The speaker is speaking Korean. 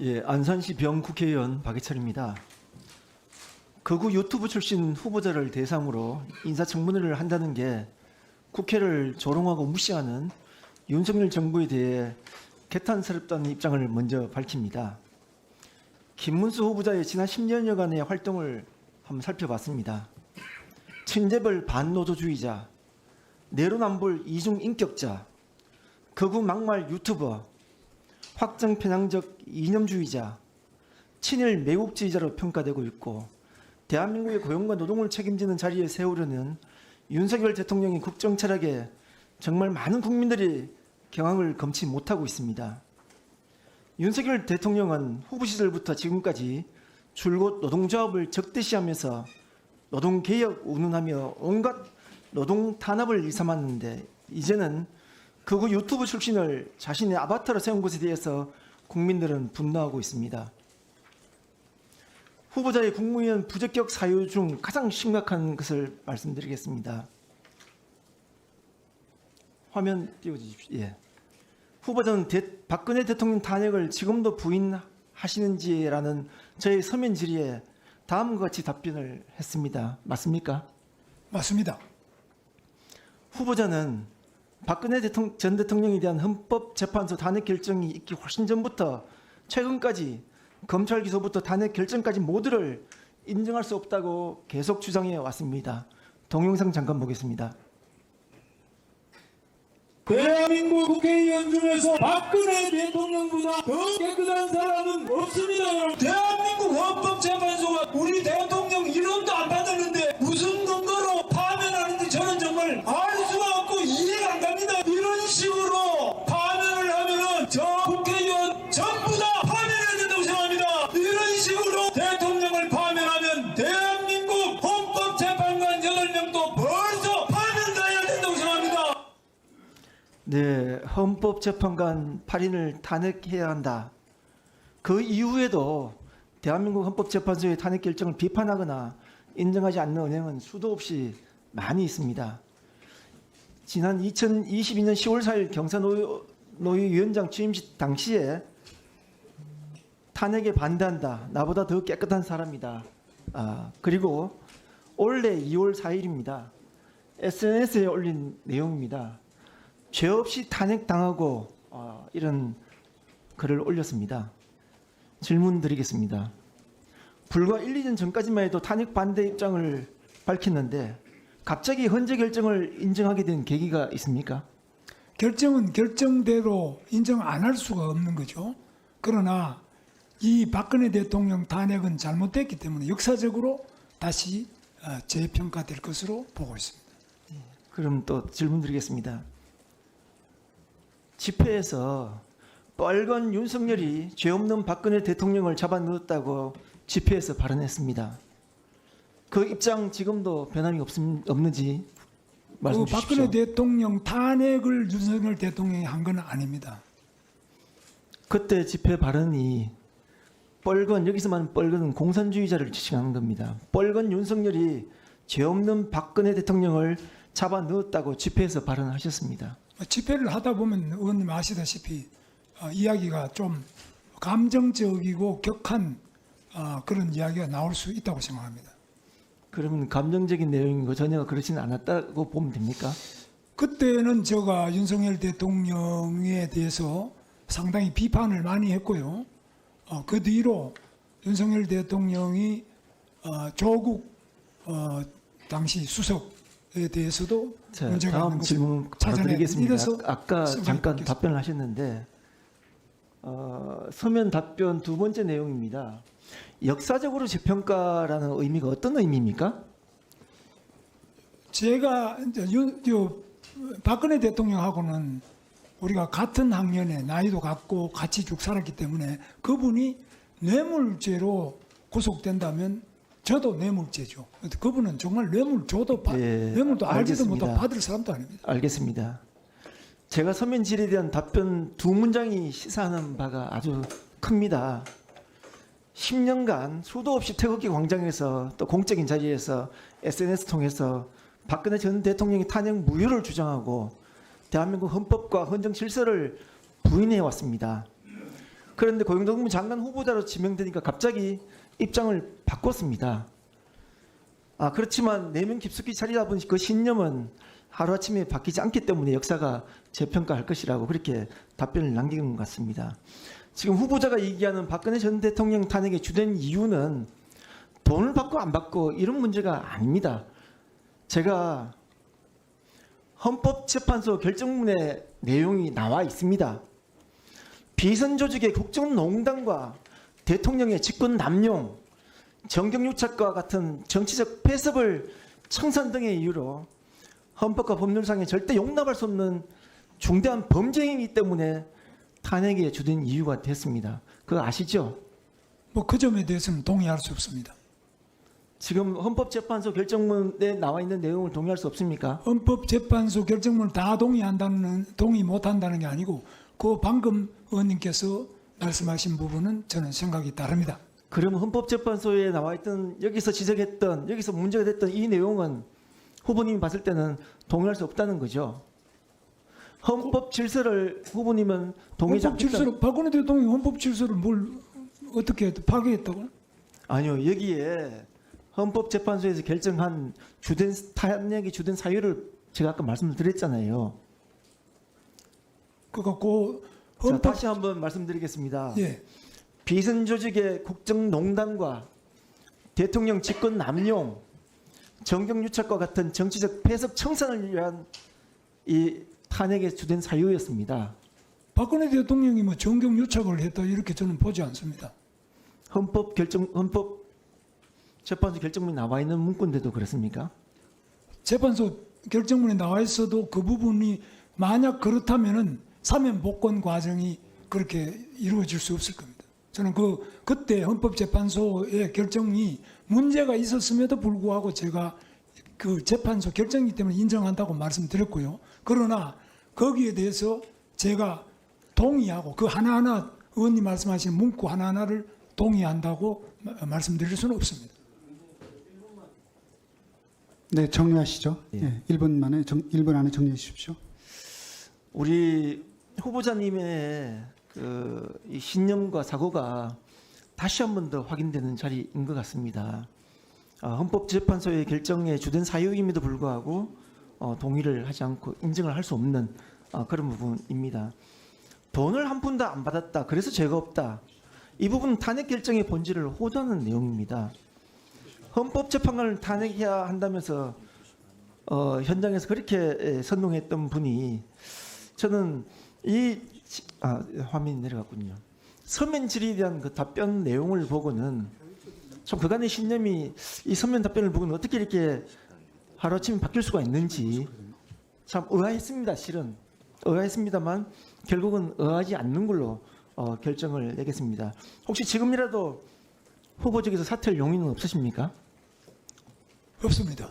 예, 안산시 병 국회의원 박예철입니다. 극우 유튜브 출신 후보자를 대상으로 인사청문회를 한다는 게 국회를 조롱하고 무시하는 윤석열 정부에 대해 개탄스럽다는 입장을 먼저 밝힙니다. 김문수 후보자의 지난 10년여간의 활동을 한번 살펴봤습니다. 친재벌 반노조주의자, 내로남불 이중 인격자, 극우 막말 유튜버, 확정 편향적 이념주의자, 친일 매국주의자로 평가되고 있고 대한민국의 고용과 노동을 책임지는 자리에 세우려는 윤석열 대통령의 국정 철학에 정말 많은 국민들이 경악을 금치 못하고 있습니다. 윤석열 대통령은 후보 시절부터 지금까지 줄곧 노동조합을 적대시하면서 노동개혁 운운하며 온갖 노동 탄압을 일삼았는데 이제는 극우 유튜브 출신을 자신의 아바타로 세운 것에 대해서 국민들은 분노하고 있습니다. 후보자의 국무위원 부적격 사유 중 가장 심각한 것을 말씀드리겠습니다. 화면 띄워주십시오. 예. 후보자는 대- 박근혜 대통령 탄핵을 지금도 부인하시는지라는 저의 서면 질의에 다음과 같이 답변을 했습니다. 맞습니까? 맞습니다. 후보자는 박근혜 대통령, 전 대통령에 대한 헌법재판소 탄핵 결정이 있기 훨씬 전부터 최근까지 검찰 기소부터 탄핵 결정까지 모두를 인정할 수 없다고 계속 주장해 왔습니다. 동영상 잠깐 보겠습니다. 대한민국 국회의원 중에서 박근혜 대통령보다 더 깨끗한 사람은 없습니다. 대한민국 헌법재판소가 우리 대통령 네, 헌법재판관 8인을 탄핵해야 한다. 그 이후에도 대한민국 헌법재판소의 탄핵 결정을 비판하거나 인정하지 않는 은행은 수도 없이 많이 있습니다. 지난 2022년 10월 4일 경사노위원장 취임식 당시에 탄핵에 반대한다. 나보다 더 깨끗한 사람이다. 아, 그리고 올해 2월 4일입니다. SNS에 올린 내용입니다. 죄 없이 탄핵당하고 어, 이런 글을 올렸습니다. 질문 드리겠습니다. 불과 1, 2년 전까지만 해도 탄핵 반대 입장을 밝혔는데 갑자기 헌재 결정을 인정하게 된 계기가 있습니까? 결정은 결정대로 인정 안 할 수가 없는 거죠. 그러나 이 박근혜 대통령 탄핵은 잘못됐기 때문에 역사적으로 다시 어, 재평가될 것으로 보고 있습니다. 그럼 또 질문 드리겠습니다. 집회에서 빨간 윤석열이 죄 없는 박근혜 대통령을 잡아넣었다고 집회에서 발언했습니다. 그 입장 지금도 변함이 없, 없는지 말씀 그 주십시오. 박근혜 대통령 탄핵을 윤석열 대통령이 한 건 아닙니다. 그때 집회 발언이 뻘건 여기서만 뻘건은 공산주의자를 지칭하는 겁니다. 뻘건 윤석열이 죄 없는 박근혜 대통령을 잡아 넣었다고 집회에서 발언하셨습니다. 집회를 하다 보면 의원님 아시다시피 어, 이야기가 좀 감정적이고 격한 어, 그런 이야기가 나올 수 있다고 생각합니다. 그러면 감정적인 내용이고 전혀 그렇지는 않았다고 보면 됩니까? 그때는 제가 윤석열 대통령에 대해서 상당히 비판을 많이 했고요. 어, 그 뒤로 윤석열 대통령이 어, 조국 어, 당시 수석에 대해서도 자, 문제가 있는 다음 것을 질문 찾아내기 드리겠습니다. 위해서 아까 잠깐. 답변을 하셨는데 어, 서면 답변 두 번째 내용입니다. 역사적으로 재평가라는 의미가 어떤 의미입니까? 제가 이제 윤, 저, 박근혜 대통령하고는 우리가 같은 학년에 나이도 같고 같이 쭉 살았기 때문에 그분이 뇌물죄로 구속된다면 저도 뇌물죄죠. 그분은 정말 뇌물 줘도 받- 예, 뇌물도 알지도 알겠습니다. 못하고 받을 사람도 아닙니다. 알겠습니다. 제가 서면 질의에 대한 답변 두 문장이 시사하는 바가 아주 큽니다. 10년간 수도 없이 태극기 광장에서 또 공적인 자리에서 SNS 통해서 박근혜 전 대통령이 탄핵 무효를 주장하고 대한민국 헌법과 헌정 질서를 부인해 왔습니다. 그런데 고용노동부 장관 후보자로 지명되니까 갑자기 입장을 바꿨습니다. 아 그렇지만 내면 깊숙이 자리다 보니 그 신념은 하루아침에 바뀌지 않기 때문에 역사가 재평가할 것이라고 그렇게 답변을 남긴 것 같습니다. 지금 후보자가 얘기하는 박근혜 전 대통령 탄핵의 주된 이유는 돈을 받고 안 받고 이런 문제가 아닙니다. 제가 헌법재판소 결정문의 내용이 나와 있습니다. 비선 조직의 국정농단과 대통령의 직권 남용, 정경유착과 같은 정치적 폐습을 청산 등의 이유로 헌법과 법률상에 절대 용납할 수 없는 중대한 범죄이기 때문에 탄핵의 주된 이유가 됐습니다. 그거 아시죠? 뭐 그 점에 대해서는 동의할 수 없습니다. 지금 헌법재판소 결정문에 나와 있는 내용을 동의할 수 없습니까? 헌법재판소 결정문을 다 동의한다는 동의 못한다는 게 아니고 그 방금 의원님께서 말씀하신 부분은 저는 생각이 다릅니다. 그러면 헌법재판소에 나와 있던 여기서 지적했던 여기서 문제가 됐던 이 내용은 후보님이 봤을 때는 동의할 수 없다는 거죠. 헌법 질서를 후보님은 동의하지 헌법. 질서를 박근혜 대통령이 헌법 질서를 뭘 어떻게 파괴했다고? 아니요 여기에 헌법재판소에서 결정한 주된 탄핵의 주된 사유를 제가 아까 말씀드렸잖아요. 그 갖고 자, 헌법 다시 한번 말씀드리겠습니다. 예 비선 조직의 국정농단과 대통령 직권 남용, 정경유착과 같은 정치적 폐석 청산을 위한 이 탄핵의 주된 사유였습니다. 박근혜 대통령이 뭐 정경 유착을 했다 이렇게 저는 보지 않습니다. 헌법 결정 헌법 재판소 결정문이 나와 있는 문구인데도 그렇습니까? 재판소 결정문에 나와 있어도 그 부분이 만약 그렇다면은 사면 복권 과정이 그렇게 이루어질 수 없을 겁니다. 저는 그 그때 헌법재판소의 결정이 문제가 있었음에도 불구하고 제가 그 재판소 결정이기 때문에 인정한다고 말씀드렸고요. 그러나 거기에 대해서 제가 동의하고 그 하나하나 의원님 말씀하신 문구 하나하나를 동의한다고 마- 말씀드릴 수는 없습니다. 네, 정리하시죠. 예. 예. 1분 만에 정, 1분 안에 정리해 주십시오. 우리 후보자님의 그이 신념과 사고가 다시 한 번 더 확인되는 자리인 것 같습니다. 어, 헌법재판소의 결정의 주된 사유임에도 불구하고 어, 동의를 하지 않고 인정을 할 수 없는 어, 그런 부분입니다. 돈을 한 푼도 안 받았다. 그래서 죄가 없다. 이 부분은 탄핵 결정의 본질을 호도하는 내용입니다. 헌법재판관을 탄핵해야 한다면서 어, 현장에서 그렇게 에, 선동했던 분이 저는 이 시- 아, 화면이 내려갔군요. 서면 질의에 대한 그 답변 내용을 보고는 참 그간의 신념이 이 서면 답변을 보고는 어떻게 이렇게 하루아침에 바뀔 수가 있는지 참 의아했습니다. 실은 의아했습니다만 결국은 의아하지 않는 걸로 어, 결정을 내겠습니다. 혹시 지금이라도 후보직에서 사퇴할 용의는 없으십니까? 없습니다.